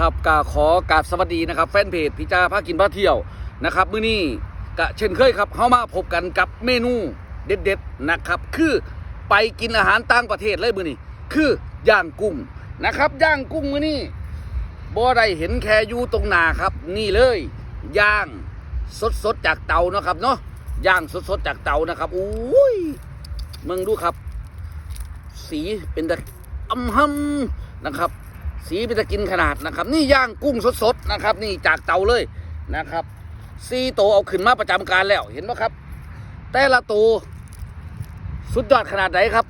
ครับกาขอกราบสวัสดีนะครับ แฟนเพจพิจาพากินพาเที่ยวนะครับมื้อนี้กะเช่นเคยครับเข้ามาพบกันกับเมนูเด็ดๆนะครับ คือไปกินอาหารต่างประเทศเลยมื้อนี้ คือย่างกุ้งนะครับย่างกุ้งมื้อนี้บ่ได้เห็นแค่อยู่ตรงหน้าครับ นี่เลยย่างสดๆจากเตาเนาะครับเนาะย่างสดๆจากเตานะครับอุ้ยมึงดูครับ สีเป็นตะอำหำนะครับ สีเป็นตะกินขนาดนะครับ นี่ย่างกุ้งสดๆนะครับ นี่จากเตาเลยนะครับซีโตเอาขึ้นมาประจำการแล้วเห็นไหมครับ แต่ละตัวสุดยอดขนาดไหนครับ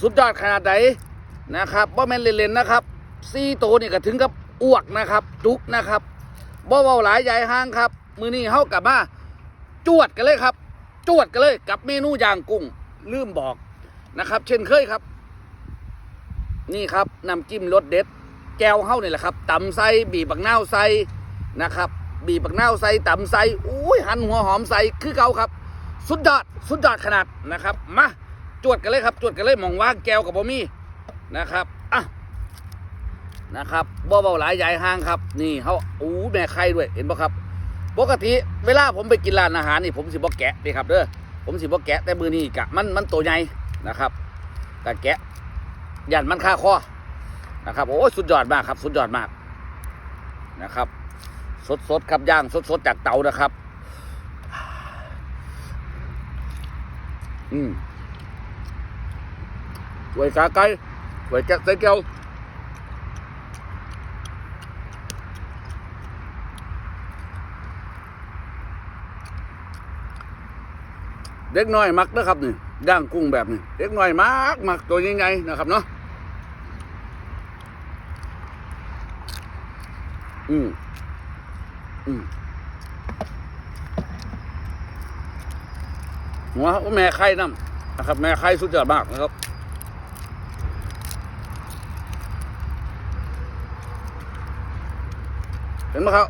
สุดยอดขนาดไหนนะครับว่าแม่นเล่นๆนะครับซีโตวนี่ก็ถึงกับอ้วกนะครับ จุกนะครับบ่เบาหลายใหญ่ห้างครับ มือนี้เฮากลับมาจวดกันเลยครับ จวดกันเลยกับเมนูย่างกุ้งลืมบอกนะครับ เช่นเคยครับ นี่ครับน้ำจิ้มรสเด็ด แก้วเฮ้านี่แหละครับตำไส้บีบบักเน่าวใส่นะครับ บีบบักเน่าวใส่ตำใส่อุ้ยหั่นหัวหอมใส่คือเก่าครับ สุดยอดสุดยอดขนาดนะครับมาจวดกันเลยครับจวดกันเลยหมองว่างแก้วกับบะมี่นะครับอะนะครับบ่เบาหลายใหญ่ห้างครับ นี่เขาอู้แม่ไข่ด้วยเห็นปะครับปกติเวลาผมไปกินร้านอาหารนี่ผมสิบ่แกะเลยครับเด้อผมสิบ่แกะแต่มือนี่กะมันมันตัวใหญ่นะครับกะแกะ ยันมันค่าคอนะครับโอ้ยสุดยอดมากครับ สุดยอดมากนะครับ สดสดๆครับย่างสดสดๆจากเตานะครับ อืมไว้ขาไก่ไว้แกะใส่แก้วเด็กน้อยมักนะครับนี่ย่างกุ้งแบบนี้เด็กน้อยมักมักตัวใหญ่ๆนะครับเนาะ อืมอืมหัวแม่ไข่น้ำนะครับ แม่ไข่สุดยอดมากนะครับเห็นไหมครับ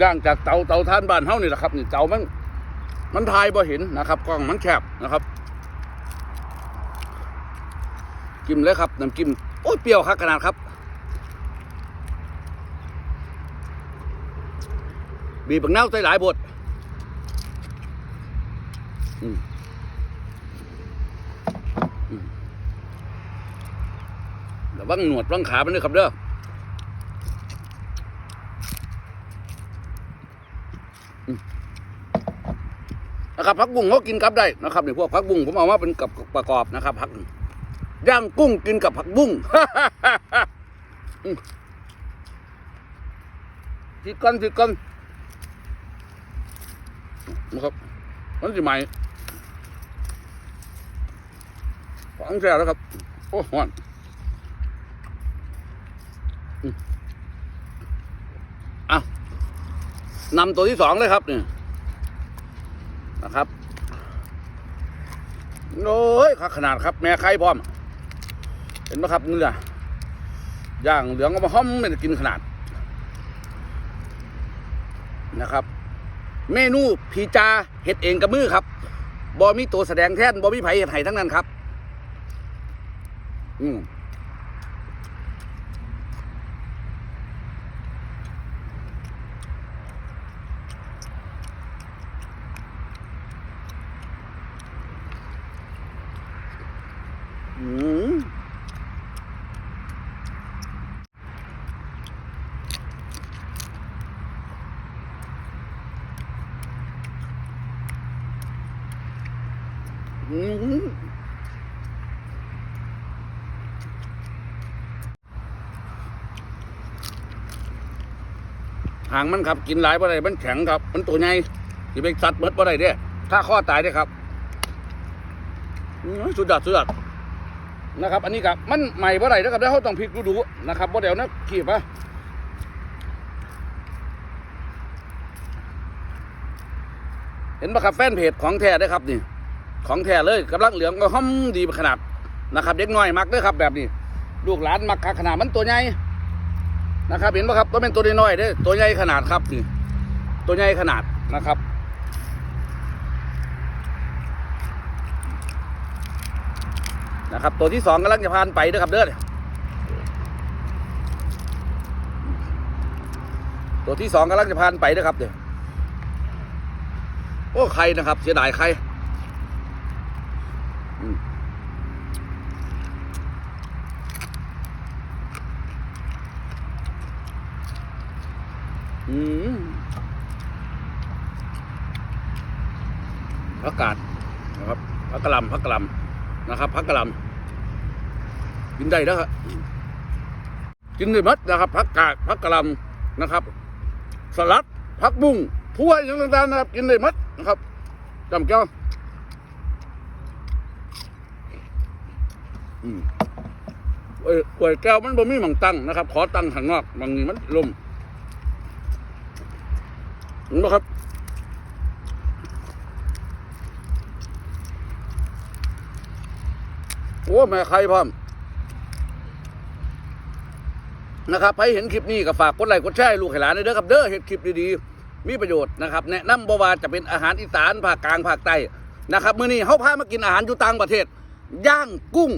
ย่างจากเตาเตาท่านบ้านเฮานี่แหละครับนี่เตามันมันทายบ่เห็นนะครับกล้องมันแคบนะครับกิมเลยครับน้ำกิมโอ้ยเปรี้ยวครับขนาดครับ บีบบักนาใส่หลายบทระวังหนวดระวังขามันด้วยครับเด้อนะครับผักบุ้งเขากินกับได้นะครับนี่พวกผักบุ้งผมเอามาเป็นกับประกอบนะครับผักย่างกุ้งกินกับผักบุ้งอืมทิดกันทิดกัน นะครับ มันจะใหม่ของแท้แล้วครับ โอ้หวานอะนำตัวที่สองเลยครับเนี่ยนะครับโอ้ยขนาดครับ แม่ไข่พร้อม เห็นไหมครับเนื้อย่างเหลืองก็มาห้อมไม่ได้กินขนาดนะครับ เมนูพีจาเห็ดเองกับมือครับบอมีตัวแสดงแท่นบอมีไผเห็ดไห้ทั้งนั้นครับ อืมอืมอืม หางมันครับ กินหลายบ่ได้มันแข็งครับ มันตัวใหญ่ที่เป็นสัตว์เบิดบ่ได้เด้ถ้าข้อตายเด้ครับสุดยอดสุดยอดนะครับ อันนี้ครับมันใหม่เมื่อไหร่นะครับแล้วเขาต้องพลิกดูดูๆนะครับบ่เดี๋ยวนะขีบอะเห็นปะครับแฟนเพจของแท้ได้ครับนี่ ของแท้เลยกำลังเหลืองก็ห้อมดีขนาดนะครับ เด็กน้อยมักเด้อครับ แบบนี้ ลูกหลานมักคักขนาดมันตัวใหญ่นะครับ เห็นปะครับตัวเป็นตัวน้อยเด้อตัวใหญ่ขนาดครับนี่ตัวใหญ่ขนาดนะครับนะครับ ตัวที่สองกำลังจะผ่านไปนะครับเด้อตัวที่สองกำลังจะผ่านไปนะครับเดี๋ยวโอ้ใครนะครับ เสียดายใครอืมอืม ผักกาดนะครับผักกะหล่ำผักกะหล่ำนะครับผักกะหล่ำกินได้แล้วครับกินได้หมดนะครับผักกาดผักกะหล่ำนะครับ สลัดผักบุ้งทั่วอย่างต่างๆนะครับ กินได้หมดนะครับจำแก้วอืมเอ้ยเอ้ยแก้วมันบ่มีหมังตั้งนะครับ ขอตั้งข้างนอกบางนี้มันลมเห็นไหมครับ โอ้แม่ใครพร้อมนะครับใครเห็นคลิปนี้ก็ฝากกดไลค์กดแชร์ลูกให้หลานด้วยเด้อครับเด้อเห็นคลิปดีๆมีประโยชน์นะครับแนะนำบว่าจะเป็นอาหารอีสานภาคกลางภาคใต้นะครับมื้อนี้เฮาพามากินอาหารอยู่ต่างประเทศ ย่างกุ้ง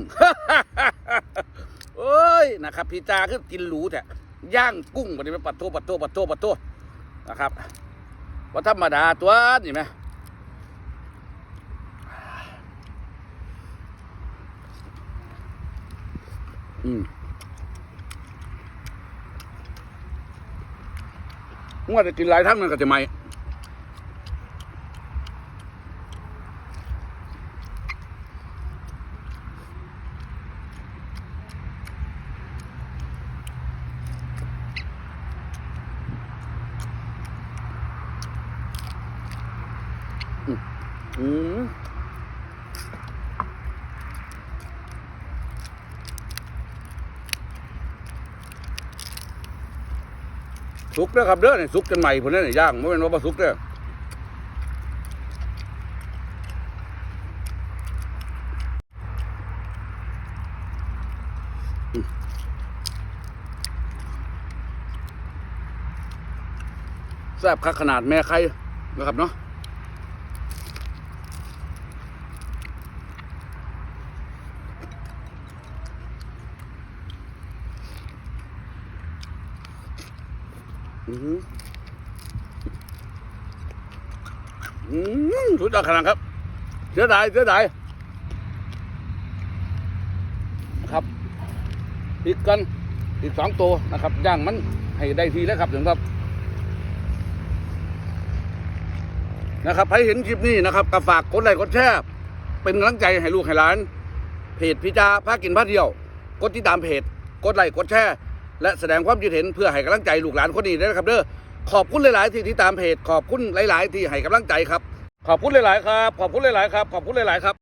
เอ้ยนะครับพี่จาคือกินหรูแท้ย่างกุ้งบัดนี้มันปัดโตปัดโตปัดโตปัดโตนะครับว่าธรรมดาตัวนี่ไหม อืมผมว่าจะกินหลายทั้งมันก็จะไหมอืม สุกเด้อครับเด้อเนี่ยสุกกันใหม่ผมเนี่ยย่างไม่เป็นว่าสุกเด้อแซ่บคักขนาดแม่ใครนะครับเนาะ อือหืออืมสุดยอดขนาดครับเสียดายเสียดายครับอีกกันอีกสองตัวนะครับย่างมันให้ได้ทีแล้วครับถึงครับนะครับใครเห็นคลิปนี้นะครับก็ฝากกดไลค์กดแชร์เป็นกำลังใจให้ลูกให้หลาน เพจพิจาพากินพาเที่ยว กดติดตามเพจ กดไลค์กดแชร์ และแสดงความคิดเห็นเพื่อให้กำลังใจลูกหลานคนนี้ด้วยนะครับเด้อขอบคุณหลาย ๆ ที่ติดตามเพจขอบคุณหลาย ๆ ที่ให้กำลังใจครับ ขอบคุณหลาย ๆ ครับ ขอบคุณหลาย ๆ ครับ ขอบคุณหลาย ๆ ครับ